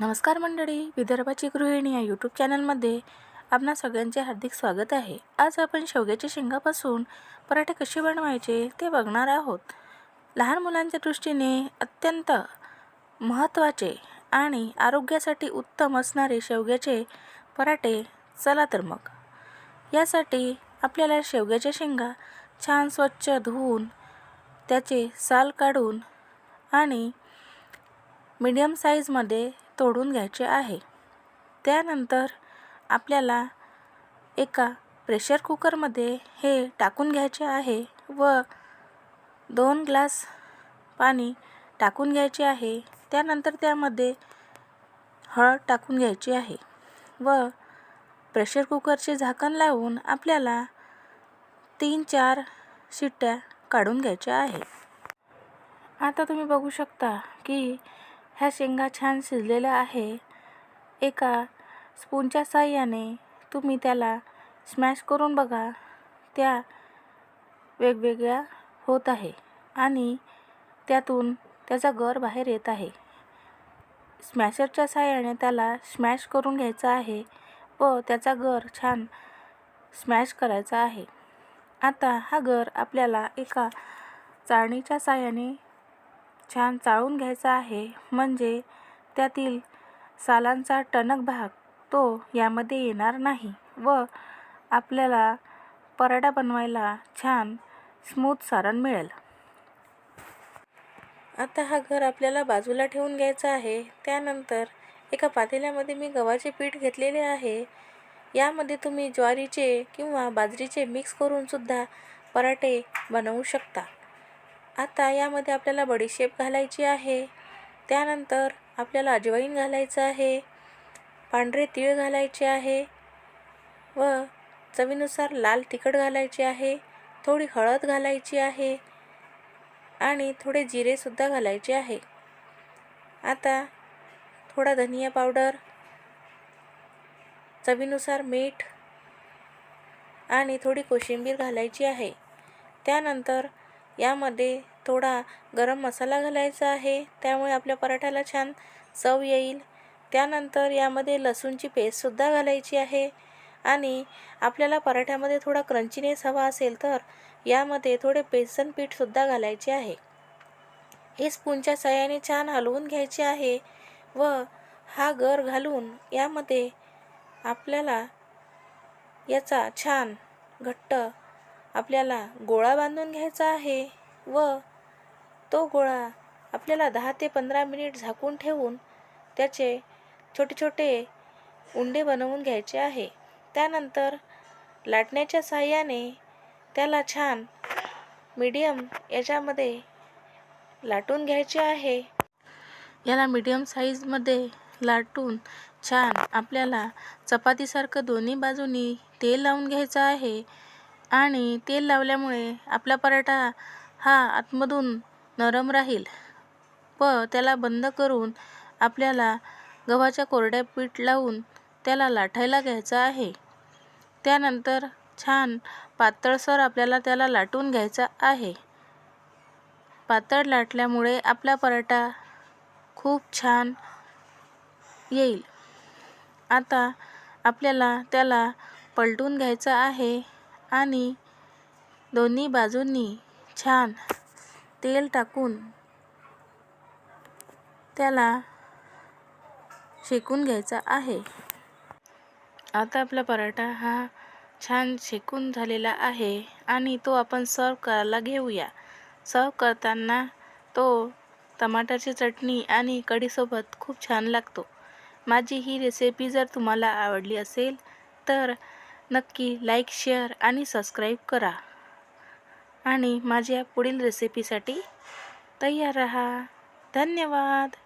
नमस्कार मंडळी विदर्भाची गृहिणी या यूट्यूब चॅनलमध्ये आपणा सगळ्यांचे हार्दिक स्वागत आहे. आज आपण शेवग्याच्या शेंगापासून पराठे कसे बनवायचे ते बघणार आहोत. लहान मुलांच्या दृष्टीने अत्यंत महत्त्वाचे आणि आरोग्यासाठी उत्तम असणारे शेवग्याचे पराठे चला तर मग. यासाठी आपल्याला शेवग्याच्या शेंगा छान स्वच्छ धुवून त्याचे साल काढून आणि मीडियम साईजमध्ये तोडून घ्यायचे आहे. त्यानंतर आपल्याला एका प्रेशर कुकरमध्ये हे टाकून घ्यायचे आहे व दोन ग्लास पाणी टाकून घ्यायचे आहे. त्यानंतर त्यामध्ये हळद टाकून घ्यायची आहे व प्रेशर कुकरचे झाकण लावून आपल्याला तीन चार शिट्ट्या काढून घ्यायच्या आहे. आता तुम्ही बघू शकता की ह्या शेंगा छान शिजलेल्या आहे. एका स्पूनच्या साह्याने तुम्ही त्याला स्मॅश करून बघा. त्या वेगवेगळ्या होत आहे आणि त्यातून त्याचा गर बाहेर येत आहे. स्मॅशरच्या साह्याने त्याला स्मॅश करून घ्यायचा आहे व त्याचा गर छान स्मॅश करायचा आहे. आता हा गर आपल्याला एका चाळणीच्या साह्याने छान चाळून घ्यायचा आहे. म्हणजे त्यातील सालांचा टणक भाग तो यामध्ये येणार नाही व आपल्याला पराठा बनवायला छान स्मूथ सारण मिळेल. आता हा घर आपल्याला बाजूला ठेवून घ्यायचा आहे. त्यानंतर एका पातेल्यामध्ये मी गव्हाचे पीठ घेतलेले आहे. यामध्ये तुम्ही ज्वारीचे किंवा बाजरीचे मिक्स करूनसुद्धा पराठे बनवू शकता. आता यामध्ये आपल्याला बडीशेप घालायची आहे. त्यानंतर आपल्याला अजवाईन घालायचं आहे. पांढरे तीळ घालायचे आहे. व चवीनुसार लाल तिखट घालायचे आहे. थोडी हळद घालायची आहे. आणि थोडे जिरेसुद्धा घालायचे आहे. आता थोडा धनिया पावडर चवीनुसार मीठ आणि थोडी कोशिंबीर घालायची आहे. त्यानंतर यामध्ये थोडा गरम मसाला घालायचा आहे. त्यामुळे आपल्या पराठ्याला छान चव येईल. त्यानंतर यामध्ये लसूणची पेस्टसुद्धा घालायची आहे. आणि आपल्याला पराठ्यामध्ये थोडा क्रंचीनेस हवा असेल तर यामध्ये थोडे बेसन पीठसुद्धा घालायचे आहे. हे स्पूनच्या सहाय्याने छान हलवून घ्यायचे आहे व हा गर घालून यामध्ये आपल्याला याचा छान घट्ट आपल्याला गोळा बांधून घ्यायचा आहे व तो गोळा आपल्याला दहा ते पंधरा मिनिट झाकून ठेवून त्याचे छोटे छोटे उंडे बनवून घ्यायचे आहे. त्यानंतर लाटण्याच्या सहाय्याने त्याला छान मीडियम याच्यामध्ये लाटून घ्यायचे आहे. याला मीडियम साईजमध्ये लाटून छान आपल्याला चपातीसारखं दोन्ही बाजूनी तेल लावून घ्यायचं आहे. आणि तेल लावल्यामुळे आपला पराठा हा आतमधून नरम राहील. व त्याला बंद करून आपल्याला गव्हाच्या कोरड्या पीठ लावून त्याला लाटायला घ्यायचं आहे. त्यानंतर छान पातळसर आपल्याला त्याला लाटून घ्यायचा आहे. पातळ लाटल्यामुळे आपला पराठा खूप छान येईल. आता आपल्याला त्याला पलटून घ्यायचं आहे आणि दोन्ही बाजूंनी छान तेल टाकून त्याला शेकून घ्यायचा आहे. आता आपला पराठा हा छान शेकून झालेला आहे आणि तो आपण सर्व करायला घेऊया. सर्व करताना तो टमाटरची चटणी आणि कढीसोबत खूप छान लागतो. माझी ही रेसिपी जर तुम्हाला आवडली असेल तर नक्की लाईक शेअर आणि सबस्क्राईब करा. आणि माझ्या पुढील रेसिपीसाठी तयार रहा. धन्यवाद.